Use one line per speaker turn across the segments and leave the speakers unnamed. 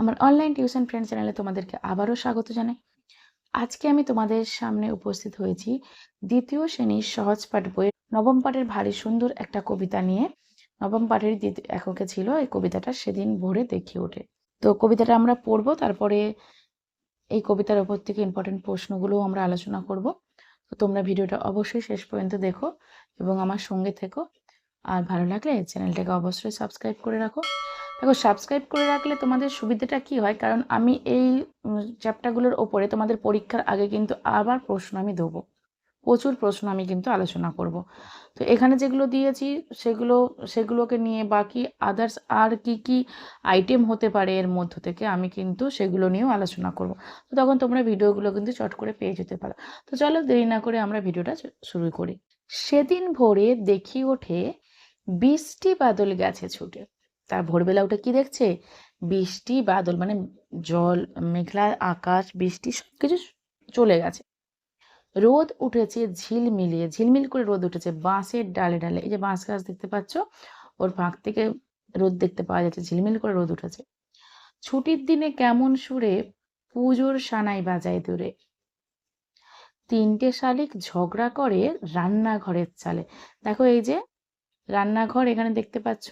আমার online tuition friend চ্যানেলে তোমাদেরকে আবারও স্বাগত জানাই। আজকে আমি তোমাদের সামনে উপস্থিত হয়েছি দ্বিতীয় শ্রেণির সহজ পাঠ বইয়ের নবম পাঠের ভারী সুন্দর একটা কবিতা নিয়ে। নবম পাঠের এককে ছিল এই কবিতাটা সেদিন ভোরে দেখে ওঠে। তো কবিতাটা আমরা পড়ব, তারপরে এই কবিতার ওপর থেকে ইম্পর্টেন্ট প্রশ্নগুলোও আমরা আলোচনা করব। তো তোমরা ভিডিওটা অবশ্যই শেষ পর্যন্ত দেখো এবং আমার সঙ্গে থেকো। আর ভালো লাগলে চ্যানেলটাকে অবশ্যই সাবস্ক্রাইব করে রাখো। দেখো সাবস্ক্রাইব করে রাখলে তোমাদের সুবিধাটা কি হয়? কারণ আমি এই চ্যাপ্টারগুলোর ওপরে তোমাদের পরীক্ষার আগে কিন্তু আবার প্রশ্ন আমি দেবো প্রচুর প্রশ্ন আমি কিন্তু আলোচনা করব। তো এখানে যেগুলো দিয়েছি, সেগুলো, সেগুলোকে নিয়ে বাকি আদার্স আর কি কি আইটেম হতে পারে এর মধ্য থেকে আমি কিন্তু সেগুলো নিয়েও আলোচনা করব। তো তখন তোমরা ভিডিওগুলো কিন্তু চট করে পেয়ে যেতে পারো। তো চলো দেরি না করে আমরা ভিডিওটা শুরু করি। সেদিন ভোরে দেখি ওঠে বৃষ্টি বাদল গেছে ছুটে। তার ভোরবেলা উঠে কি দেখছে? বৃষ্টি, বাদল মানে জল, মেঘলা আকাশ, বৃষ্টি সব কিছু চলে গেছে। রোদ উঠেছে ঝিলমিলিয়ে ঝিলমিল করে রোদ উঠেছে। বাঁশের ডালে ডালে, এই যে বাঁশ গাছ দেখতে পাচ্ছ, ওর ফাঁক থেকে রোদ দেখতে পাওয়া যাচ্ছে, ঝিলমিল করে রোদ উঠেছে। ছুটির দিনে কেমন সুরে পুজোর সানাই বাজায় দূরে। তিনটে শালিক ঝগড়া করে রান্নাঘরের চালে। দেখো এই যে রান্নাঘর এখানে দেখতে পাচ্ছ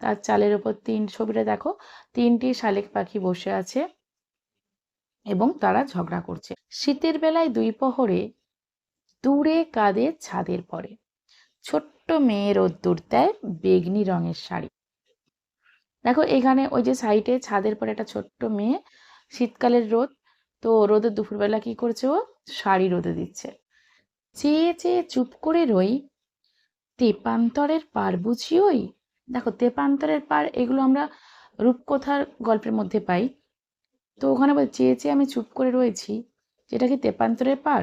তার চালের ওপর তিন ছবিটা দেখো, তিনটি শালিক পাখি বসে আছে এবং তারা ঝগড়া করছে। শীতের বেলায় দুই পহরে দূরে কাঁদে ছাদের পরে। ছোট্ট মেয়ে রোদ্দুর দেয় বেগনি রঙের শাড়ি। দেখো, এখানে ওই যে সাইডে ছাদের পরে একটা ছোট্ট মেয়ে, শীতকালের রোদ, তো রোদের দুপুরবেলা কি করছে ও? শাড়ি রোদে দিচ্ছে। চেয়ে চেয়ে চুপ করে রই, তেপান্তরের পার বুঝি ওই দেখো, তেপান্তরের পার এগুলো আমরা রূপকথার গল্পের মধ্যে পাই। তো ওখানে বল, চেয়ে চেয়ে আমি চুপ করে রয়েছি। যেটা কি তেপান্তরের পার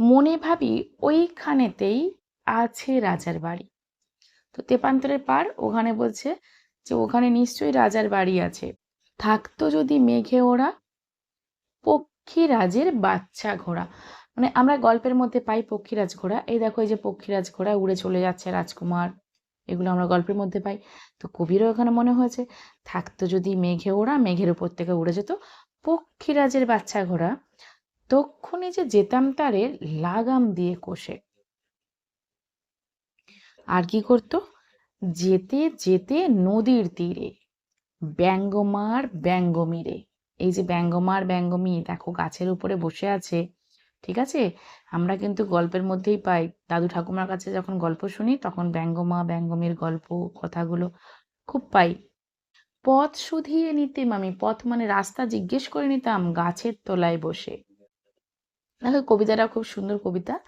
মনে ভাবি ওইখানেতেই আছে রাজার বাড়ি। তো তেপান্তরের পার ওখানে বলছে যে, ওখানে নিশ্চয়ই রাজার বাড়ি আছে। থাকতো যদি মেঘে ওরা পক্ষীরাজের বাচ্চা ঘোড়া। মানে আমরা গল্পের মধ্যে পাই পক্ষীরাজ ঘোড়া। এই দেখো, এই যে পক্ষীরাজ ঘোড়া, উড়ে চলে যাচ্ছে রাজকুমার। এগুলো আমরা গল্পের মধ্যে পাই। তো কবিরও এখানে মনে হয়েছে, থাকতো যদি মেঘে ওড়া, মেঘের উপর থেকে উড়ে যেত। পক্ষীরাজের বাচ্চা ঘোড়া তক্ষণে যে যেতাম তারে লাগাম দিয়ে কষে। আর কি করত? যেতে যেতে নদীর তীরে, ব্যঙ্গমার ব্যঙ্গমিরে। এই যে ব্যঙ্গমার ব্যঙ্গমি, দেখো গাছের উপরে বসে আছে ঠিক আছে? আমরা কিন্তু গল্পের মধ্যেই পাই। দাদু ঠাকুমার কাছে যখন গল্প শুনি, তখন ব্যঙ্গমা, ব্যঙ্গমের গল্প, কথাগুলো খুব পাই। পথ শুধিয়ে নিতাম আমি, পথ মানে রাস্তা জিজ্ঞেস করে নিতাম গাছের তলায় বসে। দেখো, কবিতাটা খুব সুন্দর কবিতা।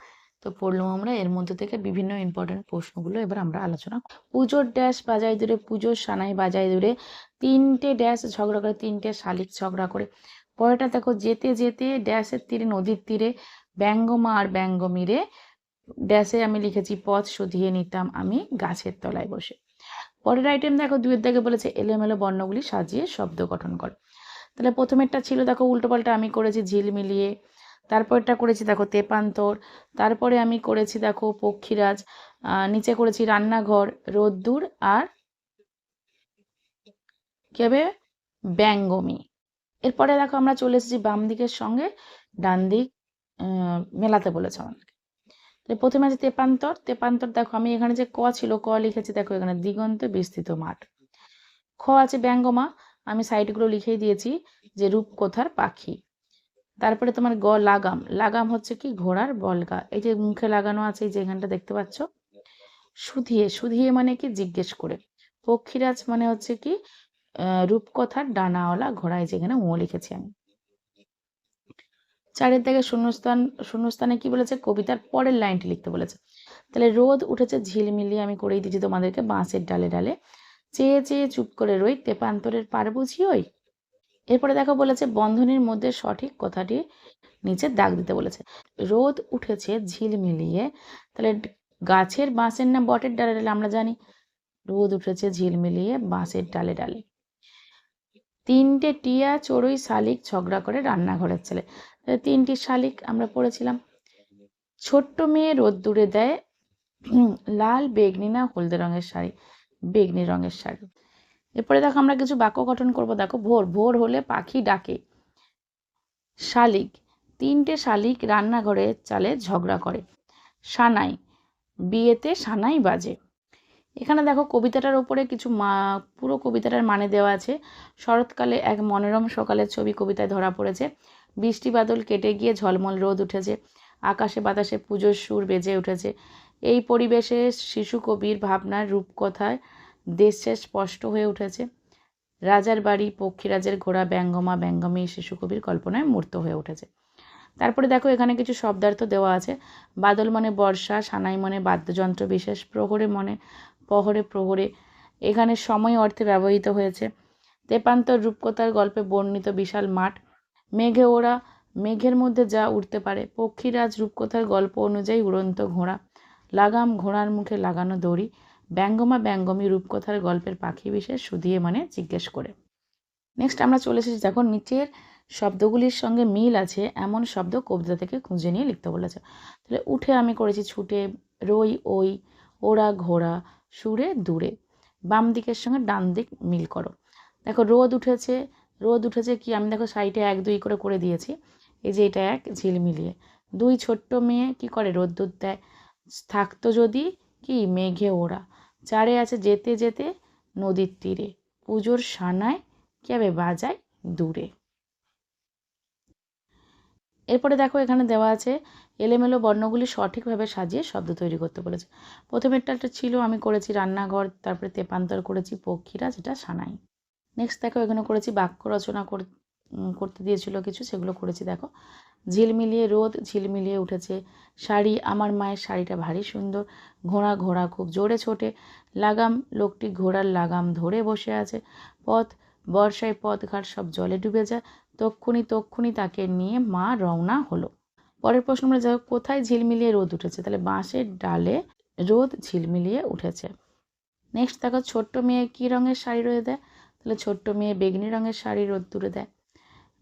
তো পড়লাম আমরা, এর মধ্যে থেকে বিভিন্ন ইম্পর্টেন্ট প্রশ্নগুলো এবার আমরা আলোচনা পুজোর ড্যাশ বাজায় দূরে, পুজোর সানাই বাজায় দূরে, তিনটে ড্যাশ ঝগড়া করে, তিনটে শালিক ঝগড়া করে। পরেটা দেখো, যেতে যেতে ড্যাশের তীরে, নদীর তীরে, ব্যঙ্গমা আর ব্যঙ্গমিরে, ড্যাশে আমি লিখেছি, পথ শুধিয়ে নিতাম আমি গাছের তলায় বসে। পরের আইটেম দেখো, দুয়ের দাগে বলেছে, এলোমেলো বর্ণগুলি সাজিয়ে শব্দ গঠন কর। তাহলে প্রথমেরটা ছিল, দেখো, উল্টোপাল্টা আমি করেছি ঝিল মিলিয়ে, তারপরটা করেছি, দেখো, তেপান্তর, তারপরে আমি করেছি, দেখো, পক্ষীরাজ নিচে করেছি রান্নাঘর, রোদ্দুর আর কি হবে? ব্যঙ্গমি। এরপরে দেখো আমরা চলে এসেছি বাম দিকের সঙ্গে, ডান দিক মেলাতে বলেছে আমাদেরকে। প্রথমে আছে তেপান্তর। তেপান্তর দেখো, আমি এখানে যে ক ছিল, ক লিখেছি, দেখো এখানে দিগন্ত বিস্তৃত মাঠ। খ আছে ব্যঙ্গমা, আমি সাইডগুলো লিখেই দিয়েছি যে রূপকথার পাখি। তারপরে তোমার গ লাগাম। লাগাম হচ্ছে কি ঘোড়ার বলগা এই যে মুখে লাগানো আছে, এই যে এখানটা দেখতে পাচ্ছ? সুধিয়ে সুধিয়ে মানে কি জিজ্ঞেস করে। পক্ষীরাজ মানে হচ্ছে কি রূপকথার ডানাওয়ালা ঘোড়ায় যেখানে ও লিখেছি আমি। চারের দিকে শূন্যস্থান, শূন্যস্থানে কি বলেছে? কবিতার পরের লাইনটি লিখতে বলেছে। তাহলে রোদ উঠেছে ঝিলমিলি, আমি করেই দিচ্ছি তোমাদেরকে বাঁশের ডালে ডালে। চেয়ে চেয়ে চুপ করে রই, তেপান্তরের পার বুঝি ওই? এরপরে দেখো বলেছে, বন্ধনীর মধ্যে সঠিক কথাটি নিচে দাগ দিতে বলেছে। রোদ উঠেছে ঝিল মিলিয়ে তাহলে গাছের বাঁশের না বটের ডালে ডালে আমরা জানি। রোদ উঠেছে ঝিল মিলিয়ে বাঁশের ডালে ডালে। তিনটে টিয়া চড়ুই শালিক ঝগড়া করে রান্নাঘরের ছেলে। তিনটি শালিক আমরা পড়েছিলাম। ছোট্ট মেয়ে রোদ্দুরে দেয় লাল বেগনি না হলদে রঙের শাড়ি, বেগনি রঙের শাড়ি। এরপরে দেখো আমরা কিছু বাক্য গঠন করব। দেখো, ভোর ভোর হলে পাখি ডাকে। শালিক, তিনটে শালিক রান্নাঘরে চালে ঝগড়া করে। সানাই, বিয়েতে সানাই বাজে। এখানে দেখো কবিতাটার উপরে কিছু মা, পুরো কবিতাটার মানে দেওয়া আছে। শরৎকালে এক মনোরম সকালের ছবি কবিতায় ধরা পড়েছে। বৃষ্টি বাদল কেটে গিয়ে ঝলমল রোদ উঠেছে। আকাশে বাতাসে পুজোর সুর বেজে উঠেছে। এই পরিবেশে শিশু কবির ভাবনার রূপকথায় দেশে স্পষ্ট হয়ে উঠেছে। রাজার বাড়ি, পক্ষীরাজের ঘোড়া, ব্যঙ্গমা, ব্যঙ্গমী শিশু কবির কল্পনায় মূর্ত হয়ে উঠেছে। তারপরে দেখো এখানে কিছু শব্দার্থ দেওয়া আছে। বাদল মনে বর্ষা, সানাই মনে বাদ্যযন্ত্র, বিশেষ প্রহরে মনে প্রহরে প্রহরে। এখানে সময় অর্থে ব্যবহৃত হয়েছে। তেপান্তর রূপকথার গল্পে বর্ণিত বিশাল মাঠ। মেঘে ওরা মেঘের মধ্যে যা উঠতে পারে। পক্ষীরাজ রূপকথার গল্প অনুযায়ী উড়ন্ত ঘোড়া। লাগাম ঘোড়ার মুখে লাগানো দড়ি। ব্যঙ্গমা ব্যঙ্গমী রূপকথার গল্পের পাখি বিশেষ শুধিয়ে মানে জিজ্ঞেস করে। নেক্সট আমরা চলে এসেছি দেখো নিচের শব্দগুলির সঙ্গে মিল আছে, এমন শব্দ কবিতা থেকে খুঁজে নিয়ে লিখতে বলেছে। তাহলে উঠে আমি করেছি ছুটে, রই, ওই ওরা ঘোড়া সুরে দূরে। বাম দিকের সঙ্গে ডান দিক মিল করো। দেখো রোদ উঠেছে রোদ উঠেছে কি? আমি দেখো সাইডে এক দুই করে করে দিয়েছি। এই যে এটা এক ঝিলমিলিয়ে। দুই ছোট্ট মেয়ে কি করে রোদ দুধ দেয়? থাকতো যদি কি মেঘে ওরা চারে আছে যেতে যেতে নদীর তীরে। পুজোর সানায় কেবে বাজায় দূরে। এরপরে দেখো এখানে দেওয়া আছে এলোমেলো বর্ণগুলি সঠিকভাবে সাজিয়ে শব্দ তৈরি করতে বলেছে। প্রথমেরটা একটা ছিল, আমি করেছি রান্নাঘর, তারপরে তেপান্তর করেছি পক্ষীরা, যেটা সানাই। নেক্সট দেখো এখানে করেছি বাক্য রচনা করতে দিয়েছিল কিছু, সেগুলো করেছি দেখো। ঝিলমিলিয়ে রোদ ঝিলমিলিয়ে উঠেছে শাড়ি, আমার মায়ের শাড়িটা ভারী সুন্দর, ঘোড়া ঘোড়া খুব জোরে ছোটে, লাগাম, লোকটি ঘোড়ার লাগাম ধরে বসে আছে, পথ, বর্ষায় পথঘাট সব জলে ডুবে যায়, তক্ষুনি তক্ষুনি তাকে নিয়ে মা রওনা হলো। পরের প্রশ্ন আমরা যাই কোথায় ঝিলমিলিয়ে রোদ উঠেছে? তাহলে বাঁশের ডালে রোদ ঝিলমিলিয়ে উঠেছে। নেক্সট দেখো, ছোট্ট মেয়ে কী রঙের শাড়ি রয়ে দেয়? তাহলে ছোট্ট মেয়ে বেগনি রঙের শাড়ি রোদ তুলে দেয়।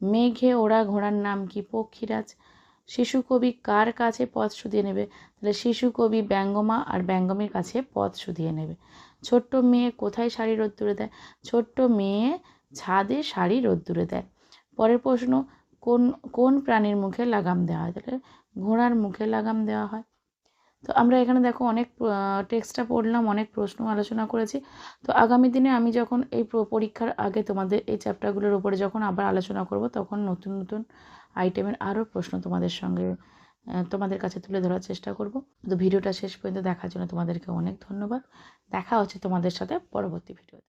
মেঘে ওরা ঘোড়ার নাম কি পক্ষীরাজ? শিশু কবি কার কাছে পথ শুধিয়ে নেবে? তাহলে শিশু কবি ব্যঙ্গমা আর ব্যঙ্গমীর কাছে পথ শুধিয়ে নেবে। ছোট্ট মেয়ে কোথায় শাড়ি রোদ তুলে দেয়? ছোট্ট মেয়ে ছাদে শাড়ি রোদ্দুরে দেয়। পরের প্রশ্ন কোন কোন প্রাণীর মুখে লাগাম দেওয়া হয়? তাহলে ঘোড়ার মুখে লাগাম দেওয়া হয়। তো আমরা এখানে দেখো অনেক টেক্সটটা পড়লাম, অনেক প্রশ্ন আলোচনা করেছি। তো আগামী দিনে আমি যখন এই পরীক্ষার আগে তোমাদের এই চ্যাপ্টারগুলোর উপরে যখন আবার আলোচনা করব, তখন নতুন নতুন আইটেমের আরও প্রশ্ন তোমাদের সঙ্গে তোমাদের কাছে তুলে ধরার চেষ্টা করব। তো ভিডিওটা শেষ পর্যন্ত দেখার জন্য তোমাদেরকে অনেক ধন্যবাদ। দেখা হচ্ছে তোমাদের সাথে পরবর্তী ভিডিওতে।